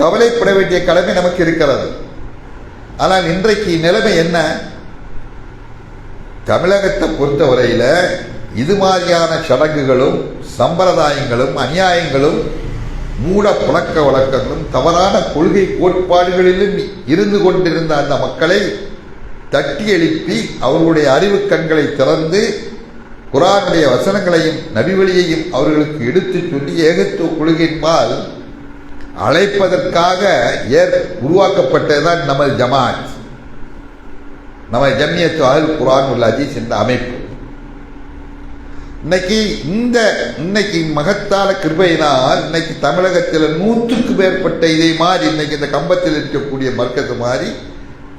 கவலைப்பட வேண்டிய கடமை நமக்கு இருக்கிறது. ஆனால் இன்றைக்கு நிலைமை என்ன? தமிழகத்தை பொறுத்தவரையில் இது மாதிரியான சடங்குகளும் சம்பிரதாயங்களும் அநியாயங்களும் மூட புழக்க வழக்கங்களும் தவறான கொள்கை கோட்பாடுகளிலும் இருந்து கொண்டிருந்த அந்த மக்களை தட்டி எழுப்பி அவர்களுடைய அறிவு கண்களை திறந்து குரானுடைய வசனங்களையும் நபிவழியையும் அவர்களுக்கு எடுத்துச் சொல்லி ஏகத்துவ கொள்கையின்பால் அழைப்பதற்காக ஏற் உருவாக்கப்பட்டதுதான் நமது ஜமாத். நம்ம ஜம்மியத்து அகல் குரான் உல் அஜீஸ் என்ற அமைப்பு. இன்னைக்கு இந்த இன்னைக்கு மகத்தான கிருபையினால் இன்னைக்கு தமிழகத்தில் நூற்றுக்கு மேற்பட்ட இதை மாதிரி இன்னைக்கு இந்த கம்பத்தில் இருக்கக்கூடிய மர்க்கத்து மாதிரி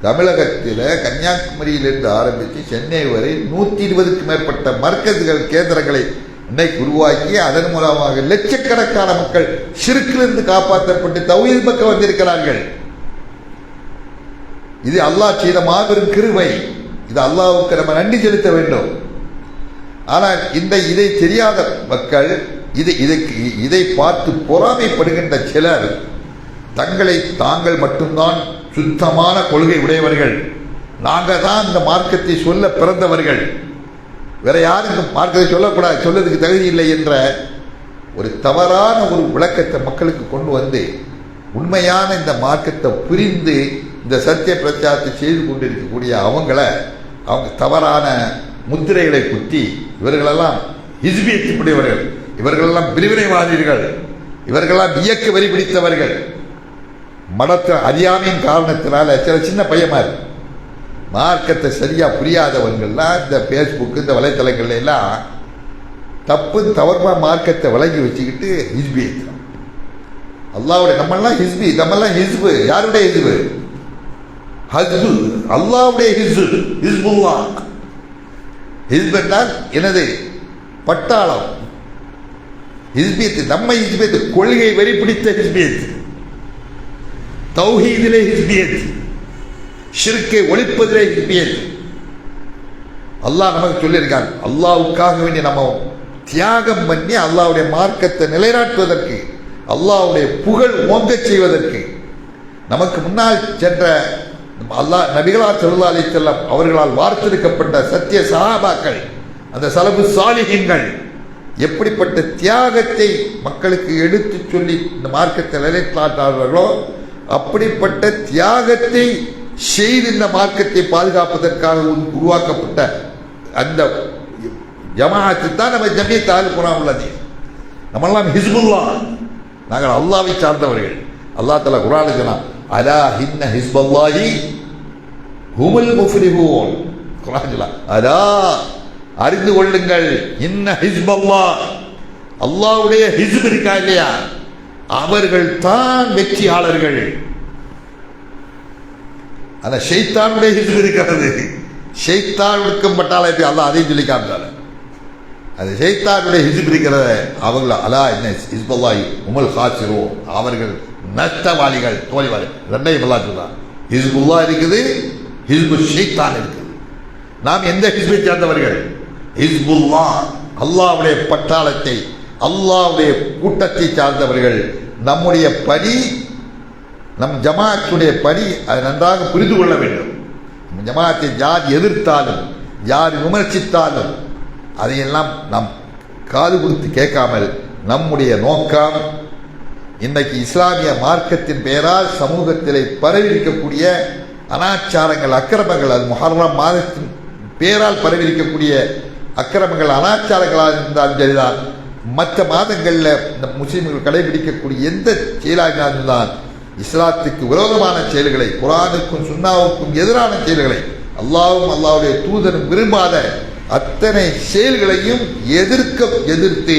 தமிழகத்தில் கன்னியாகுமரியிலிருந்து ஆரம்பித்து சென்னை வரை நூற்றி இருபதுக்கு மேற்பட்ட மர்க்கத்துகள் கேந்திரங்களை இன்னைக்கு உருவாக்கி அதன் மூலமாக லட்சக்கணக்கான மக்கள் சிறுக்கிலிருந்து காப்பாற்றப்பட்டு தவிர பக்கம் வந்திருக்கிறார்கள். இது அல்லாஹ் செய்த மாபெரும் கிருமை இது அல்லாவுக்கு நம்ம நன்றி செலுத்த வேண்டும். ஆனால் இந்த இதை தெரியாத மக்கள் இதை இதுக்கு இதை பார்த்து பொறாமைப்படுகின்ற சிலர் தங்களை தாங்கள் மட்டும்தான் சுத்தமான கொள்கை உடையவர்கள். நாங்கள் தான் இந்த மார்க்கத்தை சொல்ல பிறந்தவர்கள். வேற யாருக்கும் பார்க்கதை சொல்லக்கூடாது சொல்லதுக்கு தகுதி இல்லை என்ற ஒரு தவறான ஒரு விளக்கத்தை மக்களுக்கு கொண்டு வந்து உண்மையான இந்த மார்க்கத்தை புரிந்து இந்த சத்திய பிரச்சாரத்தை செய்து கொண்டிருக்கக்கூடிய அவங்கள அவங்க தவறான முத்திரைகளை குத்தி இவர்களெல்லாம் ஹிஸ்பியத்துக்குரியவர்கள் இவர்களெல்லாம் பிரிவினைவாதிகள் இவர்களெல்லாம் இயக்க வரி பிடித்தவர்கள். மடத்தை அறியாமையின் காரணத்தினால சில சின்ன பையமார் மார்க்கத்தை சரியாக புரியாதவங்கள்லாம் இந்த ஃபேஸ்புக்கு இந்த வலைத்தளங்கள்ல எல்லாம் தப்பு தவறுமா மார்க்கத்தை விளங்கி வச்சுக்கிட்டு ஹிஸ்பி ஏற்றுறோம் அல்லாவுடைய நம்மெல்லாம் ஹிஸ்பி நம்மெல்லாம் ஹிஸ்பு. யாருடைய ஹிஸ்பு? ஹஸ்பு. அல்லாவுடைய ஹிஸ்பு ஹிஸ்புல்லா. ஹிஸ்ப் என்றால் எனது பட்டாளம். ஹிஸ்பியத்து நம்ம ஹிஸ்பியத்து கொள்கை வெறி பிடித்த ஹிஸ்பியத்து தௌஹீதிலே ஹிஸ்பியத்து ஷிர்கை ஒழிப்பதிலே ஹிஸ்பியத் அல்லாஹ் நமக்கு சொல்லியிருக்கான் அல்லாவுக்காக வேண்டி நம்ம தியாகம் பண்ணி அல்லாவுடைய மார்க்கத்தை நிலைநாட்டுவதற்கு அல்லாவுடைய புகழ் ஓங்க செய்வதற்கு. நமக்கு முன்னால் சென்ற அல்லாஹ் நபிகளார் செல்லா அலி செல்லம் அவர்களால் வார்த்தெடுக்கப்பட்ட சத்திய சகாபாக்கள் அந்த சலபு சாலிகங்கள் எப்படிப்பட்ட தியாகத்தை மக்களுக்கு எடுத்துச் சொல்லி இந்த மார்க்கத்தை நிலைநாட்டார்களோ அப்படிப்பட்ட தியாகத்தை செய்து இந்த மார்க்கத்தை பாதுகாப்பதற்காக உருவாக்கப்பட்ட அந்த ஜமாத்து தான் நம்ம ஜமியத் ஆல் குரான் உள்ளது. நம்மெல்லாம் ஹிஸ்புல்லா. நாங்கள் அல்லாவை சார்ந்தவர்கள். அல்லாஹ் தலா குரான் சொன்னான் அலா ஹின்ன ஹிஸ்பல்லாஹி ஹுமுல் முஃப்லிஹூன். குரான் சொல்லா அலா. அறிந்து கொள்ளுங்கள் இன்ன ஹிஸ்பல்லா. அல்லாஹ்வுடைய ஹிஸ்ப் இருக்கா இல்லையா? அவர்கள் தான் வெற்றியாளர்கள். அந்த ஷெய்தானுடைய ஹிஸ்பு இருக்கிறது ஷெய்தான் ஒடுக்கப்பட்டால் எப்படி அல்லாஹ் அதையும் சொல்லி காமிச்சாரு. அது ஷெய்தானுடைய ஹிஸ்பு இருக்கிறத அவங்கள அலா என்ன ஹிஸ்பல்லாய் உமல் ஹாசிரோ அவர்கள் நஷ்டவாளிகள் தோழிவாளி ரெண்டையும் அல்லாஹ் சொல்றான். ஹிஸ்புல்லா இருக்குது ஹிஸ்பு ஷெய்தான் இருக்குது. நாம் எந்த ஹிஸ்பை சேர்ந்தவர்கள்? ஹிஸ்புல்லா அல்லாவுடைய பட்டாளத்தை அல்லாவுடைய கூட்டத்தை சார்ந்தவர்கள். நம்முடைய பணி நம் ஜமாத்துடைய பணி அதை நன்றாக புரிந்து கொள்ள வேண்டும். நம் ஜமாத்தை யார் எதிர்த்தாலும் யார் விமர்சித்தாலும் அதையெல்லாம் நாம் காது கொடுத்து கேட்காமல் நம்முடைய நோக்கம் இன்றைக்கு இஸ்லாமிய மார்க்கத்தின் பெயரால் சமூகத்திலே பரவியிருக்கக்கூடிய அனாச்சாரங்கள் அக்கிரமங்கள் அது முஹர்ரம் மாதத்தின் பேரால் பரவியிருக்கக்கூடிய அக்கிரமங்கள் அனாச்சாரங்களாக இருந்தாலும் சரிதான். மற்ற மாதங்களில் இந்த முஸ்லீம்கள் கடைபிடிக்கக்கூடிய எந்த செயலாக இருந்தால் இஸ்லாத்துக்கு விரோதமான செயல்களை குரானுக்கும் சுண்ணாவுக்கும் எதிரான செயல்களை அல்லாவும் அல்லாவுடைய தூதரும் விரும்பாத அத்தனை செயல்களையும் எதிர்க்க எதிர்த்து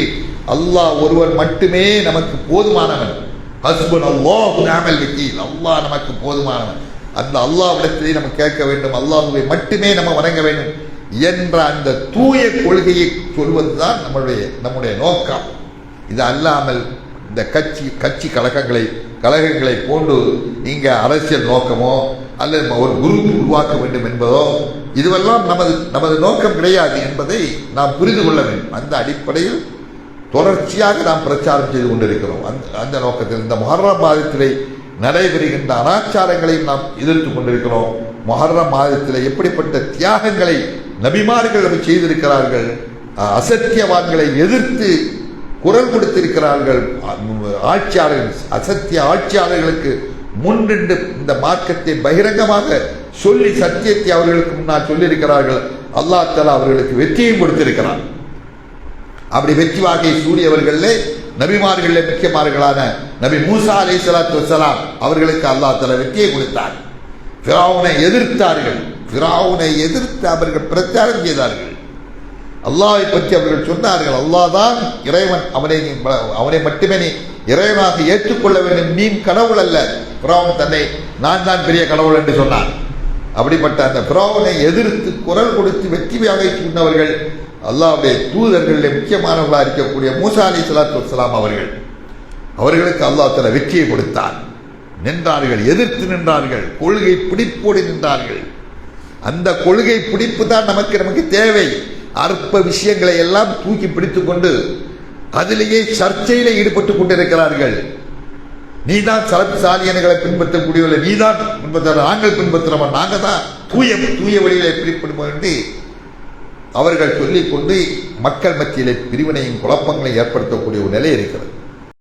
அல்லாஹ் ஒருவன் மட்டுமே நமக்கு போதுமானவன். ஹஸ்பன் அல்லாஹ் நாமல் வக்கீல். அல்லாஹ் நமக்கு போதுமானவன். அந்த அல்லாஹ்விடத்திலே நம்ம கேட்க வேண்டும். அல்லாஹுவை மட்டுமே நம்ம வணங்க வேண்டும் என்ற அந்த தூய கொள்கையை சொல்வதுதான் நம்மளுடைய நம்முடைய நோக்கம். இது அல்லாமல் இந்த கட்சி கட்சி கழகங்களை கழகங்களை போன்று இங்கே அரசியல் நோக்கமோ அல்லது ஒரு குரூப் உருவாக்க வேண்டும் என்பதோ இதுவெல்லாம் நமது நமது நோக்கம் கிடையாது என்பதை நாம் புரிந்து கொள்ள வேண்டும். அந்த அடிப்படையில் தொடர்ச்சியாக நாம் பிரச்சாரம் செய்து கொண்டிருக்கிறோம். அந்த அந்த நோக்கத்தில் இந்த மொஹர்ரம் மாதத்திலே நடைபெறுகின்ற அனாச்சாரங்களையும் நாம் எதிர்த்து கொண்டிருக்கிறோம். மொஹர்ரம் மாதத்தில் எப்படிப்பட்ட தியாகங்களை நபிமார்கள் செய்திருக்கிறார்கள் அசத்தியவான்களை எதிர்த்து குரல் கொடுத்திருக்கிறார்கள். ஆட்சியாளர்கள் அசத்திய ஆட்சியாளர்களுக்கு முன்னின்று இந்த மார்க்கத்தை பகிரங்கமாக சொல்லி சத்தியத்தை அவர்களுக்கு முன்னால் சொல்லியிருக்கிறார்கள். அல்லாஹ் தலா அவர்களுக்கு வெற்றியும் கொடுத்திருக்கிறார் அப்படி வெற்றி வாகை சூரியவர்களே நபிமார்களில் முக்கியமார்களான நபி மூசா அலை சலாத்து வசலாம் அவர்களுக்கு அல்லாஹ் தலா வெற்றியை கொடுத்தார். பிராவுனை எதிர்த்தார்கள். பிராவுனை எதிர்த்து அவர்கள் பிரச்சாரம் செய்தார்கள். அல்லாவை பற்றி அவர்கள் சொன்னார்கள் அல்லாஹ் தான் இறைவன் அவனை நீ அவனை மட்டுமே நீ இறைவனாக ஏற்றுக்கொள்ள வேண்டும். நீ கடவுள் அல்ல. பிராவன் தன்னை நான் தான் பெரிய கடவுள் என்று சொன்னான். அப்படிப்பட்ட அந்த பிராவனை எதிர்த்து குரல் கொடுத்து வெற்றி வாகை சொன்னவர்கள் அல்லாஹ்வுடைய தூதர்களில் முக்கியமானவர்களாக இருக்கக்கூடிய மூசா அலி சலாத்து வலாம் அவர்கள். அவர்களுக்கு அல்லாஹ் தல வெற்றியை கொடுத்தான். நின்றார்கள் எதிர்த்து நின்றார்கள் கொள்கை பிடிப்போடு நின்றார்கள். அந்த கொள்கை பிடிப்பு தான் நமக்கு நமக்கு தேவை. அற்ப விஷயங்களை எல்லாம் தூக்கி பிடித்துக் கொண்டு அதிலேயே சர்ச்சையில ஈடுபட்டு கொண்டிருக்கிறார்கள். நீதான் சலப்பு சாலியன்களை பின்பற்றக்கூடியவர்கள் நீதான் பின்பற்ற நாங்கள் பின்பற்றுறோம் நாங்க தான் தூய தூய வழிகளை பிடிப்படுவோம் என்று அவர்கள் சொல்லிக் கொண்டு மக்கள் மத்தியிலே பிரிவினையும் குழப்பங்களையும் ஏற்படுத்தக்கூடிய ஒரு நிலை இருக்கிறது.